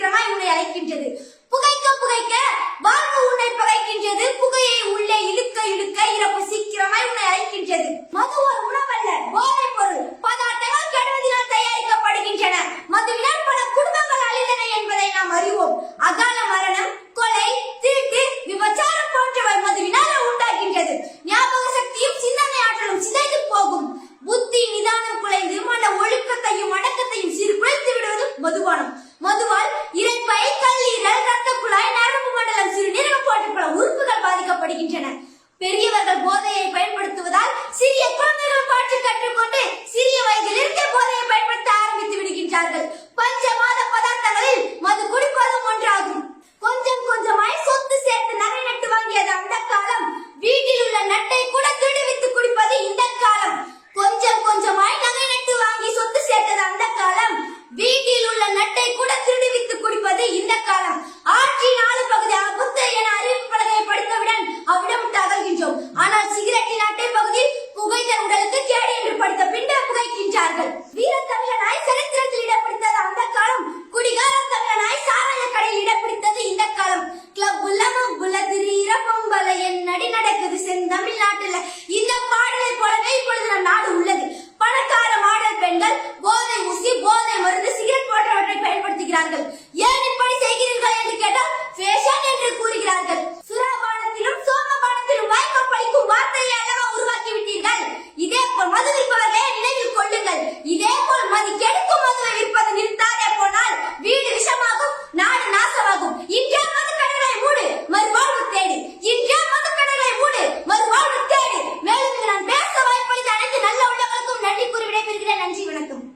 சீக்கிரமா உன்னை அழைக்கின்றது. புகைக்க புகைக்க வாழ்வு உன்னை புகைக்கின்றது. புகையை உள்ளே இழுக்க இழுக்க இறப்பு சீக்கிரமா உன்னை அழைக்கின்றது. மது ஒரு உணவல்ல போதை பொருள். பதார்த்தங்கள் கெடுவதினால் தயாரிக்கப்படுகின்றன. மதுவினால் பல குடும்பங்கள் அழிந்தன என்பதை நாம் அறிவோம். அகால மரணம் கொலை திருட்டு விபச்சாரம் போன்றவை மதுவினால் உண்டாகின்றது. ஞாபக சக்தியும் சிந்தனை ஆற்றலும் சிதைந்து போகும். புத்தி நிதானம் குலைந்து மன ஒழுக்கத்தையும் அடக்கத்தையும் சீர்குலைத்து விடுவதும் மதுவானம் மதுவால் கெட்டது அந்த காலம். வீட்டில் உள்ள நட்டு